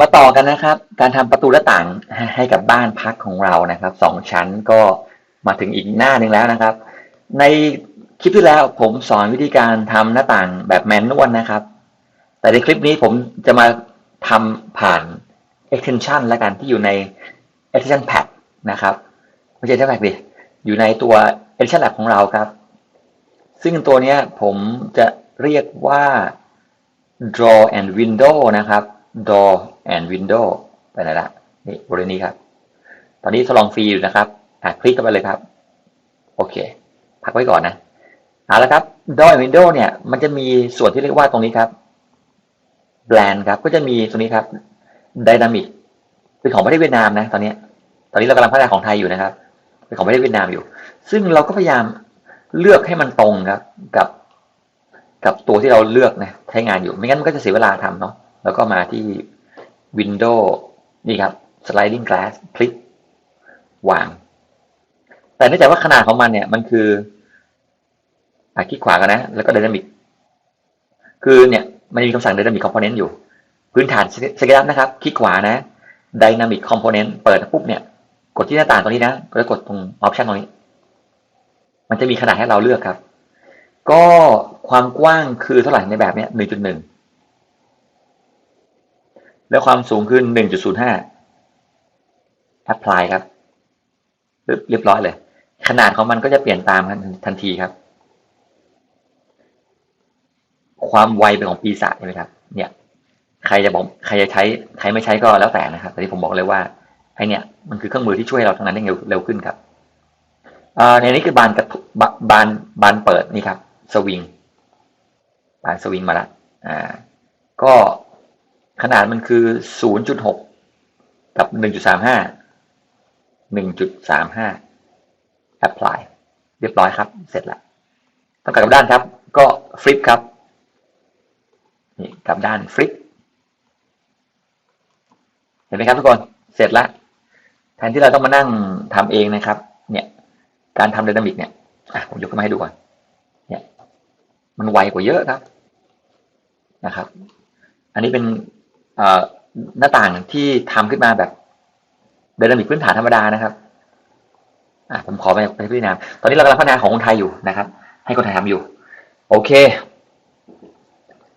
มาต่อกันนะครับ การทำประตูหน้าต่างให้กับบ้านพักของเรานะครับสองชั้นก็มาถึงอีกหน้าหนึ่งแล้วนะครับ ในคลิปที่แล้วผมสอนวิธีการทำหน้าต่างแบบแมนนวลนะครับ แต่ในคลิปนี้ผมจะมาทำผ่าน extension แล้วกันที่อยู่ใน extension pack นะครับไม่ใช่ extension pack ดิอยู่ในตัว extension lab ของเราครับ ซึ่งตัวนี้ผมจะเรียกว่า draw and window นะครับ draw and window ไปไหนละนี่บริเวณนี้ครับ ตอนนี้ทดลองฟรีอยู่นะครับ อะคลิกเข้าไปเลยครับ โอเค พักไว้ก่อนนะเอาละครับ draw and window เนี่ย มันจะมีส่วนที่เรียกว่าตรงนี้ครับ brand ครับ ก็จะมีตรงนี้ครับ dynamic เป็นของประเทศเวียดนามนะ ตอนนี้ตอนนี้เรากำลังพัฒนาของไทยอยู่นะครับ เป็นของประเทศเวียดนามอยู่ ซึ่งเราก็พยายามเลือกให้มันตรงครับกับ กับตัวที่เราเลือกนะใช้งานอยู่ ไม่งั้นมันก็จะเสียเวลาทำเนาะ แล้วก็มาที่ Window นี่ครับ sliding glass คลิกวาง แต่เนื่องจากว่าขนาดของมันเนี่ย มันคืออะคลิกขวากันนะ แล้วก็ dynamic คือเนี่ยมันมีคำสั่ง dynamic component อยู่ พื้นฐานสเกลนะครับ คลิกขวานะ dynamic component เปิดปุ๊บเนี่ย กดที่หน้าต่างตรงนี้นะแล้วกดตรง option ตรงนี้ มันจะมีขนาดให้เราเลือกครับ ก็ความกว้างคือเท่าไหร่ในแบบเนี้ยหนึ่งจุดหนึ่ง แล้วความสูงคือหนึ่งจุดศูนย์ห้า apply ครับปึ๊บเรียบร้อยเลย ขนาดของมันก็จะเปลี่ยนตามทันทีครับ ความไวเป็นของปีศาจใช่ไหมครับ เนี่ย ใครจะบอกใครจะใช้ใครไม่ใช้ก็แล้วแต่นะครับแต่ที่ผมบอกเลยว่าไอเนี่ยมันคือเครื่องมือที่ช่วยเราทำงานได้เร็วเร็วขึ้นครับอ่าในนี้คือบานกระทุบานบานบานเปิดนี่ครับ สวิงบานสวิงมาล้วอ่า ก็ ขนาดมันคือ 0.6 กับ 1.35 1.35 apply เรียบร้อยครับ เสร็จแล้วต้องกลับด้านครับ ก็ฟลิปครับ นี่กลับด้านฟลิป เห็นไหมครับทุกคน เสร็จแล้วแทนที่เราต้องมานั่งทำเองนะครับ เนี่ย การทำไดนามิกเนี่ยผมยกขึ้นมาให้ดูก่อน เนี่ย มันไวกว่าเยอะครับนะครับ อันนี้เป็น หน้าต่างที่ทำขึ้นมาแบบไดนามิกพื้นฐานธรรมดานะครับอะผมขอไปไปพิจารณาตอนนี้เรากำลังพัฒนาของคนไทยอยู่นะครับ ให้คนไทยทำอยู่ โอเค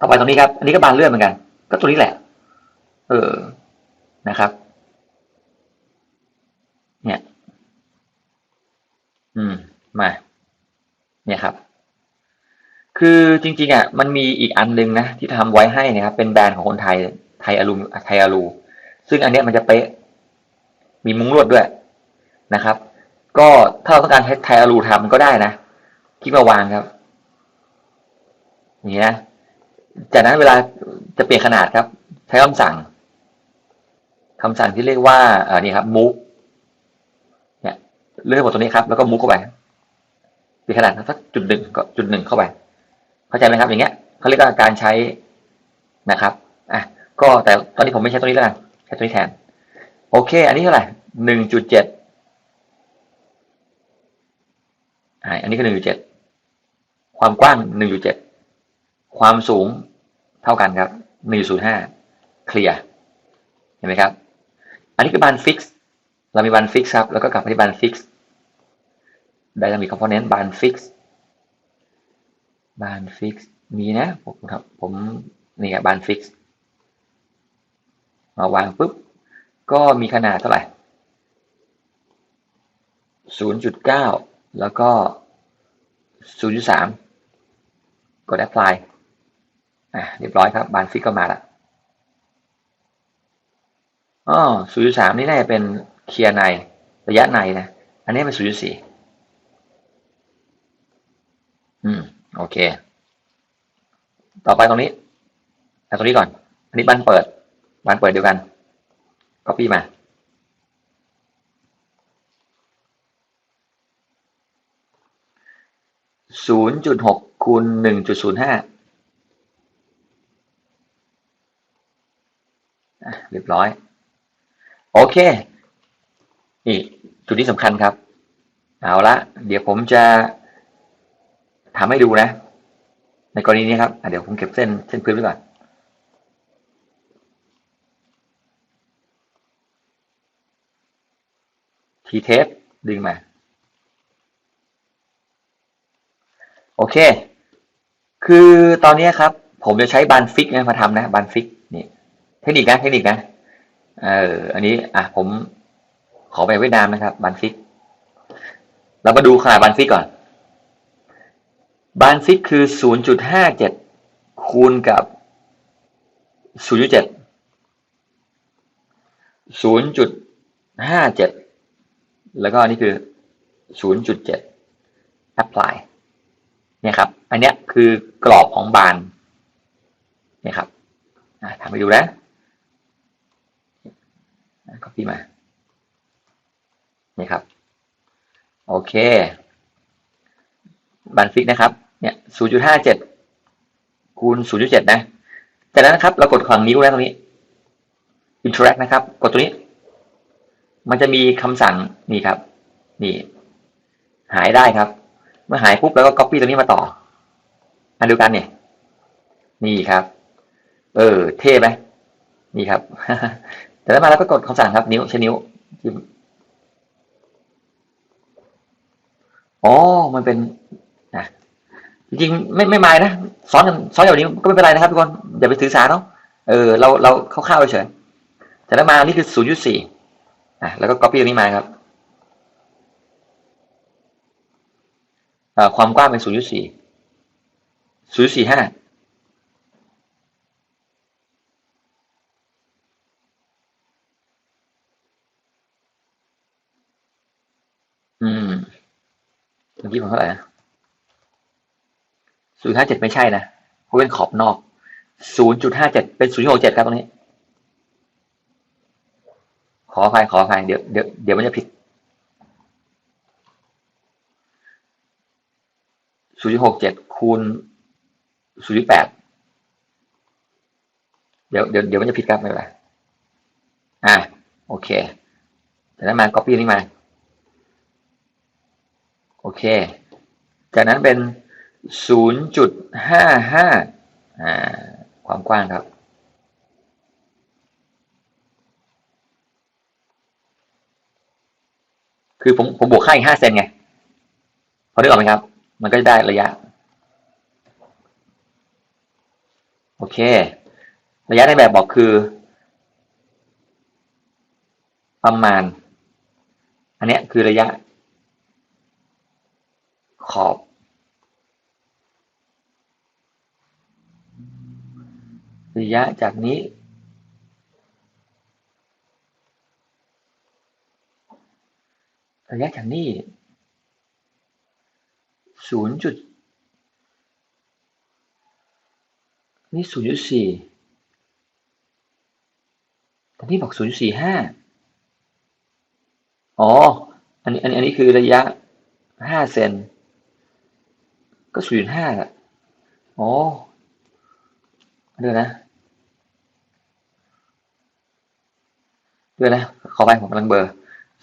ต่อไปตรงนี้ครับ อันนี้ก็บานเลื่อนเหมือนกัน ก็ตัวนี้แหละ เออนะครับ เนี่ย อืมมา เนี่ยครับ คือจริงๆอะมันมีอีกอันนึงนะที่ทำไว้ให้นะครับ เป็นแบรนด์ของคนไทย ไทยอลูไทยอลู ซึ่งอันเนี้ยมันจะเป๊ะ มีมุ้งลวดด้วยนะครับ ก็ถ้าเราต้องการให้ไทยอลูทำก็ได้นะคลิกมาวางครับอย่างนี้นะจากนั้นเวลาจะเปลี่ยนขนาดครับ ใช้คำสั่งคำสั่งที่เรียกว่าอ่านี่ครับ move เนี่ยเลื่อนหมดตัวนี้ครับ แล้วก็ move เข้าไปเปลี่ยนขนาดสักจุดหนึ่งก็จุดหนึ่งเข้าไป เข้าใจไหมครับ อย่างเงี้ยเขาเรียกว่าการใช้นะครับ ก็แต่ตอนนี้ผมไม่ใช้ตัวนี้แล้วกันใช้ตัวนี้แทน โอเค อันนี้เท่าไหร่หนึ่งจุดเจ็ดอันนี้ก็หนึ่งจุดเจ็ดความกว้างหนึ่งจุดเจ็ดความสูงเท่ากันครับหนึ่งจุดศูนย์ห้าเคลียร์เห็นไหมครับ อันนี้คือบานฟิกซ์เรามีบานฟิกซ์ครับ แล้วก็กลับไปที่บานฟิกซ์ไดนามิกคอมโพเนนต์บานฟิกซ์บานฟิกซ์มีนะผมครับผมนี่ครับบานฟิกซ์ มาวางปุ๊บ ก็มีขนาดเท่าไหร่ 0.9 แล้วก็ 0.3 กด apply อะเรียบร้อยครับ บานฟิกก็มาละอ๋อ0.3 นี่น่าจะเป็นเคลียร์ในระยะในนะ อันนี้เป็น 0.4 อืม โอเค ต่อไปตรงนี้เอาตรงนี้ก่อน อันนี้บานเปิด บานเปิดเดียวกัน copy มา ศูนย์จุดหกคูณหนึ่งจุดศูนย์ห้าเรียบร้อย โอเค นี่จุดที่สำคัญครับ เอาละ เดี๋ยวผมจะทำให้ดูนะ ในกรณีนี้ครับ เดี๋ยวผมเก็บเส้นเส้นพื้นไว้ก่อน ทีเทปดึงมา โอเค คือตอนนี้ครับ ผมจะใช้บานฟิกนะมาทำนะบานฟิกนี่เทคนิคนะเทคนิคนะเอออันนี้อะผมขอไปเวียดนามนะครับบานฟิก เรามาดูขนาดบานฟิกก่อนบานฟิกคือ 0.57 คูณกับ 0.7 0.57 แล้วก็อันนี้คือ 0.7 apply เนี่ยครับ อันเนี้ยคือกรอบของบานเนี่ยครับทำไปดูนะ copy มา นี่ครับ โอเค บันฟิกนะครับ เนี่ย 0.57 คูณ 0.7 นะ จากนั้นนะครับ เรากดขวางนิ้วแล้วตรงนี้ interact นะครับ กดตัวนี้ มันจะมีคำสั่งนี่ครับ นี่ หายได้ครับ เมื่อหายปุ๊บแล้วก็ copy ตัวนี้มาต่อ อันเดียวกันเนี่ย นี่ครับ เออ เท่ไหมนี่ครับ แต่แล้วมาแล้วก็กดคำสั่งครับ นิ้วใช้นิ้วจิ้มอ๋อ มันเป็นนะจริงไม่ไม่หมายนะซ้อนกันซ้อนอย่างนี้ก็ไม่เป็นไรนะครับทุกคนอย่าไปถือสาเนาะเออเราเราเข้าๆเฉยแต่แล้วมานี่คือศูนย์จุดสี่ อะแล้วก็ copy ตรงนี้มาครับความกว้างเป็นศูนย์จุดสี่ศูนย์ยุดสี่ห้าอืมเมื่อกี้ผมเท่าไหร่นะศูนย์ห้าเจ็ดไม่ใช่นะเพราะเป็นขอบนอกศูนย์จุดห้าเจ็ดเป็นศูนย์หกเจ็ดครับตรงนี้ ขออภัยขออภัยเดี๋ยวเดี๋ยวเดี๋ยวมันจะผิดศูนย์หกเจ็ดคูณศูนย์แปดเดี๋ยวเดี๋ยวเดี๋ยวมันจะผิดครับไม่เป็นไรอ่าโอเคแต่นั้นมา copy นี้มา โอเค จากนั้นเป็น 0.55อ่า ความกว้างครับ คือผมผมบวกค่าอีก5เซนไงพอได้ออกไหมครับ มันก็จะได้ระยะ โอเค ระยะในแบบบอกคือ ประมาณ อันนี้คือระยะ ขอบ ระยะจากนี้ ระยะจากนี้ศูนย์จุดนี่ศูนย์จุดสี่แต่นี่บอกศูนย์จุดสี่ห้าอ๋อ อันนี้ อันนี้ อันนี้คือระยะห้าเซน ก็ศูนย์ห้าอ๋อเดี๋ยวนะเดี๋ยวนะ ขอไปผมกำลังเบอร์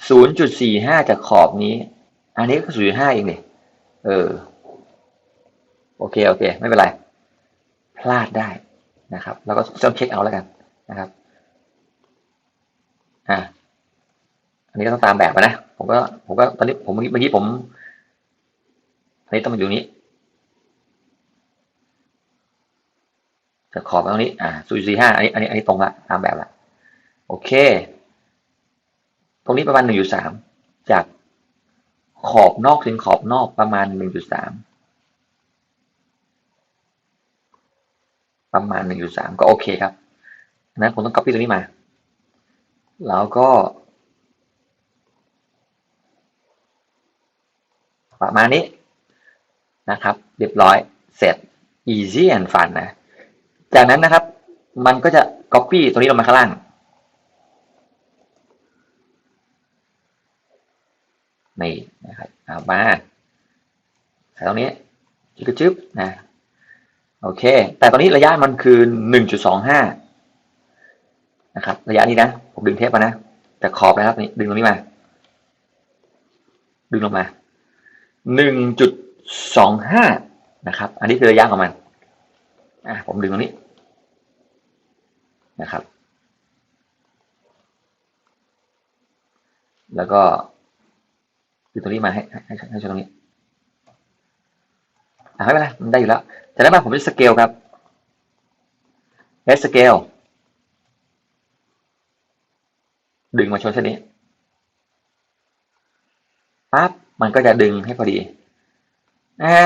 ศูนย์จุดสี่ห้าจากขอบนี้ อันนี้ก็ศูนย์ห้าเองเนี่ยเออ โอเค โอเค ไม่เป็นไร พลาดได้นะครับ แล้วก็ต้องเช็คเอาแล้วกันนะครับ อ่า อันนี้ก็ต้องตามแบบนะ ผมก็ ผมก็ ตอนนี้ ผมเมื่อกี้ผม อันนี้ต้องมาอยู่นี้จากขอบตรงนี้ อ่าศูนย์สี่ห้าอันนี้ อันนี้ อันนี้ตรงละ ตามแบบละ โอเค ตรงนี้ประมาณหนึ่งจุดสามจากขอบนอกถึงขอบนอกประมาณหนึ่งจุดสามประมาณหนึ่งจุดสามก็โอเคครับนะผมต้อง copy ตรงนี้มา แล้วก็ ประมาณนี้นะครับ เรียบร้อย เสร็จ easy and fun นะ จากนั้นนะครับ มันก็จะ copy ตัวนี้ลงมาข้างล่าง นี่นะครับเอามาใส่ตรงนี้จิ๊กจึ๊บนะโอเค แต่ตอนนี้ระยะมันคือ1.25นะครับ ระยะนี้นะ ผมดึงเทปมานะแต่ขอบนะครับนี่ดึงตรงนี้มา ดึงลงมา1.25นะครับ อันนี้คือระยะของมันอะผมดึงตรงนี้นะครับ แล้วก็ อยู่ตรงนี้มาให้ให้ให้ช่วยตรงนี้อ่าไม่เป็นไรมันได้อยู่แล้วจากนั้นมาผมจะสเกลครับเอสสเกลดึงมาชนเส้นนี้ปั๊บมันก็จะดึงให้พอดีอ่า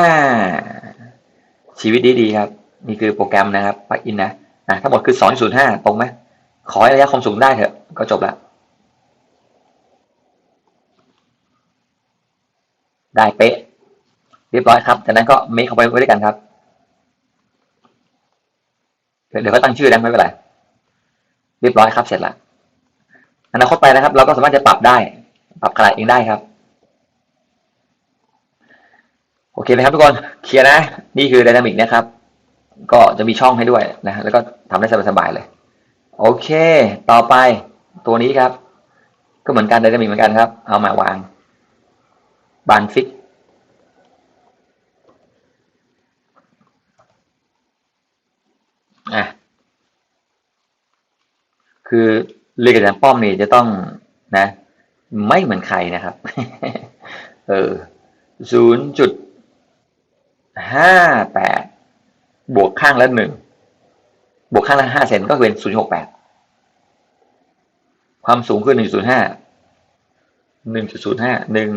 ชีวิตดีๆครับ นี่คือโปรแกรมนะครับปลั๊กอินนะอะทั้งหมดคือ 2.05 ตรงไหมขอให้ระยะความสูงได้เถอะ ก็จบแล้ว ได้เป๊ะ เรียบร้อยครับ จากนั้นก็เมคเข้าไปไว้ด้วยกันครับ เดี๋ยวก็ตั้งชื่อนะไม่เป็นไร เรียบร้อยครับ เสร็จละอนาคตไปนะครับ เราก็สามารถจะปรับได้ ปรับขนาดเองได้ครับ โอเคไหมครับทุกคน เคลียร์นะ นี่คือ Dynamic นะครับ ก็จะมีช่องให้ด้วยนะ แล้วก็ทำได้สบายๆเลย โอเค ต่อไปตัวนี้ครับ ก็เหมือนกัน Dynamic เหมือนกันครับ เอามาวาง บานฟิก อะ คือเรียกอาจารย์ป้อมนี่จะต้องนะ ไม่เหมือนใครนะครับ เออศูนย์จุดห้าแปดบวกข้างละหนึ่งบวกข้างละห้าเซนก็เป็นศูนย์หกแปดความสูงคือหนึ่งศูนย์ห้าหนึ่งจุดศูนย์ห้าหนึ่ง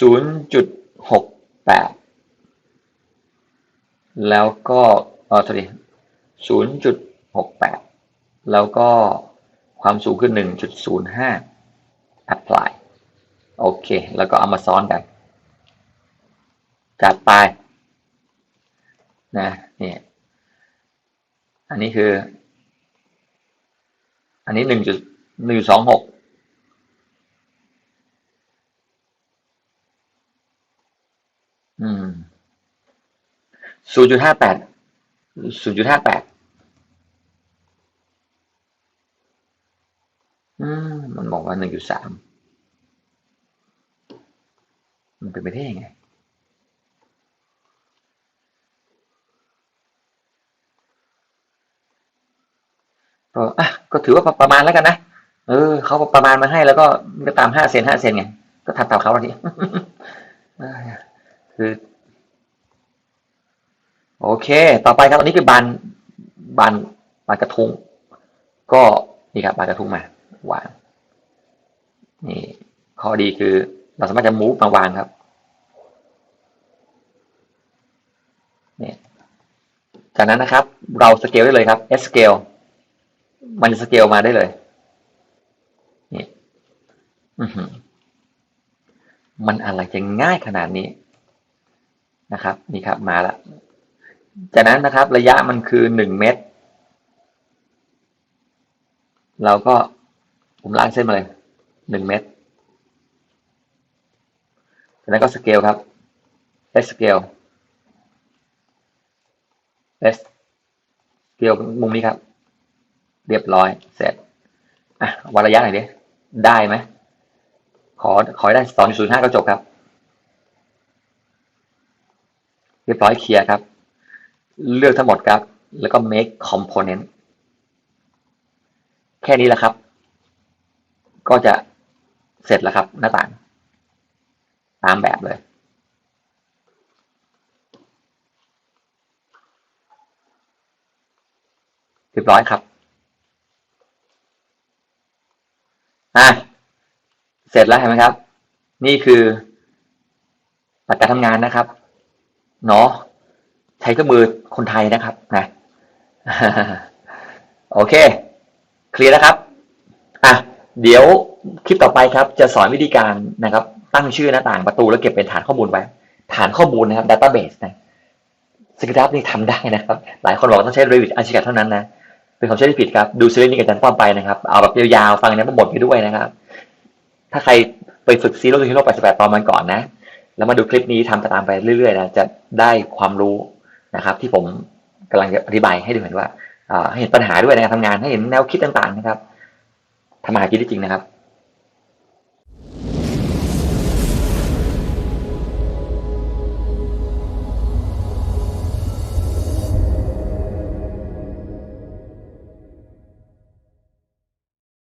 ศูนย์จุดหกแปดแล้วก็อ๋อสวัสดีศูนย์จุดหกแปดแล้วก็ความสูงคือหนึ่งจุดศูนย์ห้า apply โอเค แล้วก็เอามาซ้อนกัน จัดไปนะเนี่ยอันนี้คือ อันนี้หนึ่งจุดหนึ่งสองหก อืมศูนย์จุดห้าแปดศูนย์จุดห้าแปดอืมมันบอกว่าหนึ่งจุดสามมันเป็นไปได้ยังไงก็อะก็ถือว่าประมาณแล้วกันนะ เออเขาประมาณมาให้แล้วก็ก็ตามห้าเซนห้าเซนไง ก็ทำตามเขาที คือโอเค ต่อไปครับ อันนี้คือบานบานบานกระทุง ก็นี่ครับบานกระทุงมาวางนี่ข้อดีคือเราสามารถจะมูฟมาวางครับเนี่ยจากนั้นนะครับ เราสเกลได้เลยครับ S scale มันสเกลมาได้เลยนี่มันอะไรจะง่ายขนาดนี้ นะครับนี่ครับมาแล้วจากนั้นนะครับระยะมันคือหนึ่งเมตร เราก็ผมล้างเส้นมาเลยหนึ่งเมตรจากนั้นก็สเกลครับ S scale S scale มุมนี้ครับ เรียบร้อยเสร็จอะวัดระยะหน่อยดิได้ไหมขอขอได้สองจุดศูนย์ห้าก็จบครับ เรียบร้อยเคลียร์ครับ เลือกทั้งหมดครับ แล้วก็ make component แค่นี้แหละครับ ก็จะเสร็จแล้วครับ หน้าต่าง ตามแบบเลยเรียบร้อยครับ อะ เสร็จแล้วเห็นไหมครับ นี่คือหลักการทำงานนะครับ เนาะใช้เครื่องมือคนไทยนะครับนะโอเค เคลียร์แล้วครับอะเดี๋ยวคลิปต่อไปครับ จะสอนวิธีการนะครับ ตั้งชื่อหน้าต่างประตูแล้วเก็บเป็นฐานข้อมูลไว้ ฐานข้อมูลนะครับ database นะสกิลับนี่ทำได้นะครับ หลายคนบอกต้องใช้ Revit Archicad เท่านั้นนะเป็นความเชื่อที่ผิดครับ ดูซีรีส์นี้กับอาจารย์ป้อมไปนะครับ เอาแบบยาวๆ ฟังเนี่ยบทไปด้วยนะครับ ถ้าใครไปฝึกซีโร่ฮีโร่88ตอนมันก่อนนะ แล้วมาดูคลิปนี้ทำตามไปเรื่อยๆนะจะได้ความรู้นะครับ ที่ผมกำลังอธิบายให้ดูเห็นว่าให้เห็นปัญหาด้วยในการทำงานให้เห็นแนวคิดต่างๆนะครับทำมาหากินได้จริงนะครับ